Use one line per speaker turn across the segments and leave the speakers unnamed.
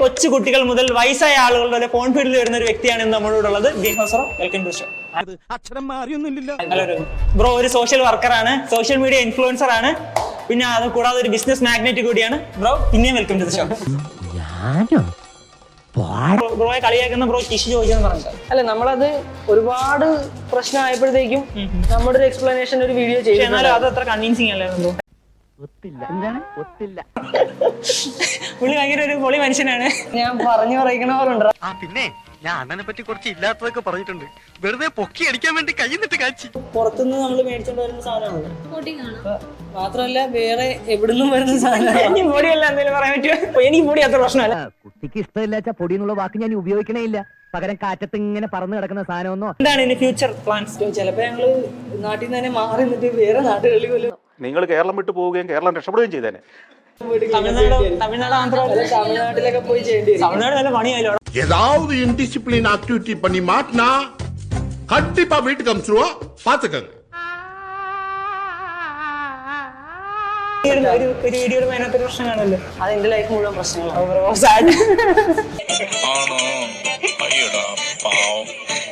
കൊച്ചു കുട്ടികൾ മുതൽ വയസ്സായ ആളുകൾ വരെ കോൺഫിഡൻസ് വരുന്ന ഒരു വ്യക്തിയാണ് ഇന്ന് നമ്മളോട് ഉള്ളത്. വെൽക്കം ടു ഷോ
അക്ഷരം മാറിയൊന്നുമില്ലല്ലോ.
ബ്രോ ഒരു സോഷ്യൽ വർക്കറാണ് ആണ്. സോഷ്യൽ മീഡിയ ഇൻഫ്ലുവൻസർ ആണ്. പിന്നെ അത് കൂടാതെ ഒരു ബിസിനസ് മാഗ്നറ്റ് കൂടിയാണ്. ബ്രോ പിന്നെയും വെൽക്കം ടു ഷോ ബ്രോയെ കളിയാക്കുന്ന ബ്രോ ടിഷ് ചോദിച്ചെന്ന് പറഞ്ഞിട്ട്.
അല്ല നമ്മളത് ഒരുപാട് പ്രശ്നമായപ്പോഴത്തേക്കും നമ്മുടെ ഒരു എക്സ്പ്ലനേഷൻ ഒരു വീഡിയോ
ചെയ്യും
ചെയ്തു
എന്നാലും അത് അത്ര കൺവിൻസിങ് അല്ലായിരുന്നു ബ്രോ പുള്ളി ഭയങ്കര ഒരു പൊളി മനുഷ്യനാണ്.
ഞാൻ പറഞ്ഞു പറയിക്കണ
ആ പിന്നെ ഞാൻ അണ്ണനെ പറ്റി കുറച്ച് ഇല്ലാത്തതൊക്കെ പറഞ്ഞിട്ടുണ്ട്. വെറുതെ പൊക്കി അടിക്കാൻ വേണ്ടി കൈ നിട്ട് കാച്ചി.
പുറത്തുനിന്ന് നമ്മൾ മേടിച്ചോണ്ട് വരുന്ന സാധനമാണ് മാത്രമല്ല വേറെ എവിടുന്നും വരുന്ന സാധനമാണ്
എനിക്ക് പൊടിയല്ല എന്തെങ്കിലും പറയാൻ പറ്റുമോ? എനിക്ക് പൊടി അത്ര പ്രശ്നമല്ല.
കുട്ടിക്ക് ഇഷ്ടമില്ലാച്ച പൊടി എന്നുള്ള വാക്ക് ഞാൻ ഉപയോഗിക്കണേ ഇല്ല. പകരം കാറ്റത്ത് ഇങ്ങനെ പറന്ന് കിടക്കുന്ന സാധനമൊന്നോ?
എന്താണ് ഇനി ഫ്യൂച്ചർ പ്ലാൻസ്
ചിലപ്പോ ഞങ്ങൾ നാട്ടിൽ നിന്ന് തന്നെ മാറി നിന്നിട്ട് വേറെ നാട്ടുകളിൽ പോലും
നിങ്ങൾ കേരളം വിട്ടു പോവുകയും കേരളം രക്ഷപ്പെടുകയും ചെയ്തേനെ
തമിഴ്നാട് തമിഴ്നാട് ആന്ധ്ര
തമിഴ്നാട്ടിലൊക്കെ പോയി ചെയ്യേണ്ടി വരും
തമിഴ്നാട് നല്ല പണിയായാലോ
ஏதாவது இன்டிசிப்ளின் ஆக்டிவிட்டி பண்ணி மாட்டினா கண்டிப்பா வீட்டுக்கு அமிச்சிருவோம் பாத்துக்கங்க
ഒരു ഒരു- ഒരു വീഡിയോയുടെ അതിനകത്തൊരു പ്രശ്നം കാണുമല്ലോ
അത് എന്റെ ലൈഫ് മുഴുവൻ പ്രശ്നങ്ങളാണ്
സാഡ്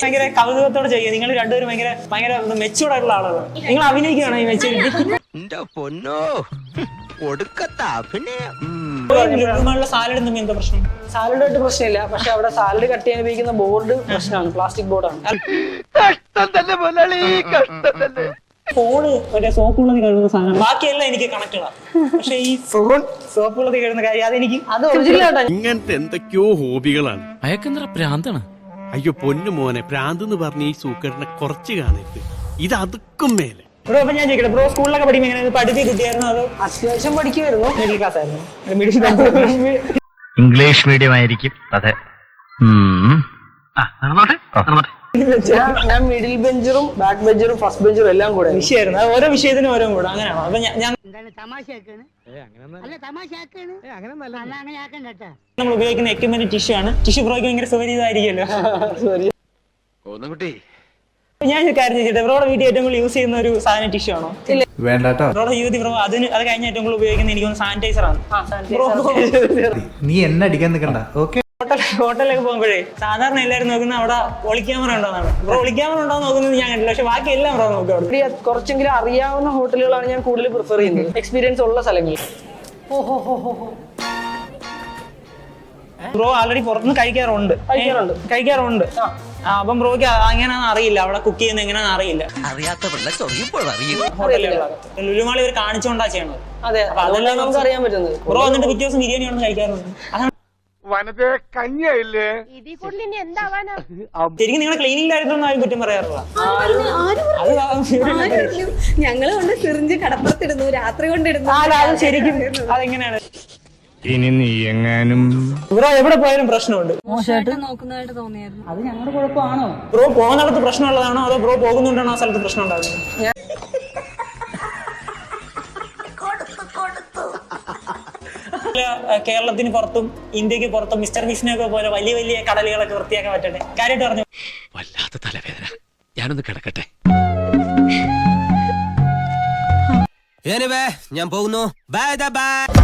ഭയങ്കര കൗതുകത്തോടെ ചെയ്യുക നിങ്ങൾ രണ്ടുപേരും ഭയങ്കര ഭയങ്കര മെച്ചൂർഡ് ആയിട്ടുള്ള ആളുകളാണ് നിങ്ങൾ അഭിനയിക്കുകയാണോ ഈ മെച്ചൂരിറ്റി
എന്റെ പൊന്നോ. ഒടുക്കത്ത അഭിനയം.
ലുലുമാളിലെ സാലഡ് തമ്മിൽ എന്താ പ്രശ്നം?
സാലഡായിട്ട് പ്രശ്നമില്ല. പക്ഷെ അവിടെ സാലഡ് കട്ട് ചെയ്യാൻ ഉപയോഗിക്കുന്ന ബോർഡ് പ്രശ്നമാണ്. പ്ലാസ്റ്റിക് ബോർഡാണ്
ഫോണ് മറ്റേ സോപ്പുള്ളത് കഴുകുന്ന സാധനം. ബാക്കിയെല്ലാം എനിക്ക് കണക്റ്റഡാ പക്ഷെ ഈ ഫോൺ സോപ്പുള്ളത് കഴുകുന്ന കാര്യം അതെനിക്ക്
അത് ഒറിജിനൽ
ഇങ്ങനത്തെ എന്തൊക്കെയോ ഹോബികളാണ്.
അയക്കെന്തറ പ്രാന്താണ്?
അയ്യോ പൊന്നു മോനെ പ്രാന്ത് എന്ന് പറഞ്ഞ ഈ സൂക്കറിനെ കുറച്ച് കാണരുത്. ഇത് അതുക്കും മേലെ.
ബ്രോ അപ്പൊ ഞാൻ ചോദിക്കട്ടെ ബ്രോ സ്കൂളിലൊക്കെ പഠിക്കുമ്പോൾ എങ്ങനെ പഠിച്ച് കിട്ടിയായിരുന്നു അതോ?
അത്യാവശ്യം പഠിക്കുമായിരുന്നു
മിഡിൽ ക്ലാസ് ആയിരുന്നു. മിഡിൽ
ഇംഗ്ലീഷ് മീഡിയം ആയിരിക്കും. അതെ.
ഞാൻ- ഞാൻ മിഡിൽ ബെഞ്ചറും ബാക്ക് ബെഞ്ചറും ഫസ്റ്റ് ബെഞ്ചറും എല്ലാം കൂടെ
വിഷയമായിരുന്നു. അത് ഓരോ വിഷയത്തിനും ഓരോ കൂടെ അങ്ങനെയാണോ? അപ്പൊ ഞാൻ- നമ്മൾ ഉപയോഗിക്കുന്ന എക്യുപ്മെന്റ് ടിഷ്യൂ ആണ്. ടിഷ്യൂ ബ്രോയ്ക്ക് ഭയങ്കര
സുപരിതായിരിക്കുമല്ലോ
ഞാൻ കാര്യം ചോദിച്ചോട്ടെ ബ്രോയുടെ വീട്ടിൽ ഏറ്റവും കൂടുതൽ യൂസ് ചെയ്യുന്ന ഒരു സാധനം ടിഷ്യൂ ആണോ?
വേണ്ടാട്ടോ.
ബ്രോയുടെ യൂതി ബ്രോ അതിന് അത് കഴിഞ്ഞ ഏറ്റവും കൂടുതൽ ഉപയോഗിക്കുന്ന എനിക്ക് സാനിറ്റൈസർ ആണ്.
നീ എന്നെ അടിക്കാൻ നിൽക്കണ്ട. ഓക്കെ
ഹോട്ടൽ ഹോട്ടലിലൊക്കെ പോകുമ്പോഴേ സാധാരണ എല്ലാവരും നോക്കുന്ന അവിടെ ഒളി ക്യാമറ ഉണ്ടോന്നാണ് ബ്രോ ഒളി ക്യാമറ ഉണ്ടോ നോക്കുന്നത് ഞാൻ കണ്ടില്ല പക്ഷെ ബാക്കി എല്ലാം ബ്രോ നോക്കും അവിടെ.
കുറച്ചെങ്കിലും അറിയാവുന്ന ഹോട്ടലുകളാണ് ഞാൻ കൂടുതൽ പ്രിഫർ ചെയ്യുന്നത്. എക്സ്പീരിയൻസ് ഉള്ള സ്ഥലങ്ങൾ
ബ്രോ ആൾറെഡി പുറത്തുനിന്ന് കഴിക്കാറുണ്ട്.
കഴിക്കാറുണ്ട്.
കഴിക്കാറുണ്ട്. ആ, അപ്പം ബ്രോയ്ക്ക് എങ്ങനെയാണെന്ന് അറിയില്ല. അവിടെ കുക്ക് ചെയ്യുന്ന എങ്ങനെയാണെന്ന് അറിയില്ല.
അറിയാത്ത അറിയും.
ലുലുമാളി ഇവർ കാണിച്ചുകൊണ്ടാ ചെയ്യണത്.
അതെ അതെല്ലാം നമുക്ക് അറിയാൻ പറ്റുന്നത്.
ബ്രോ എന്നിട്ട് പിറ്റേ ദിവസം ബിരിയാണി ആണെന്ന് കഴിക്കാറുണ്ട്. അതാണ് ശരിക്കും നിങ്ങൾ ക്ലീനിങ്ങിലായിരുന്നു ആരും കുറ്റം പറയാറില്ല.
ഞങ്ങൾ കൊണ്ട് സിറിഞ്ച് കടപ്പുറത്തിടുന്നു രാത്രി കൊണ്ടിടുന്നു.
ശരിക്കും അതെങ്ങനെയാണ്?
ഇനി നീ എങ്ങാനും
ബ്രോ എവിടെ പോയാലും പ്രശ്നമുണ്ട്.
മോശമായിട്ട് നോക്കുന്നതായിട്ട് തോന്നിയായിരുന്നു.
അത് ഞങ്ങളുടെ കുഴപ്പമാണോ?
ബ്രോ പോകുന്നിടത്ത് പ്രശ്നമുള്ളതാണോ? അതോ ബ്രോ പോകുന്നുണ്ടാണോ ആ സ്ഥലത്ത് പ്രശ്നം ഉണ്ടാകുന്നത് കേരളത്തിന് പുറത്തും ഇന്ത്യയ്ക്ക് പുറത്തും മിസ്റ്റർ ബിസിനൊക്കെ പോലെ വലിയ വലിയ കടലുകളൊക്കെ വൃത്തിയാക്കാൻ പറ്റട്ടെ. കാര്യമായിട്ട് പറഞ്ഞു.
വല്ലാത്ത തലവേദന. ഞാനൊന്ന് കിടക്കട്ടെ.
ഞാൻ പോകുന്നു. Bye bye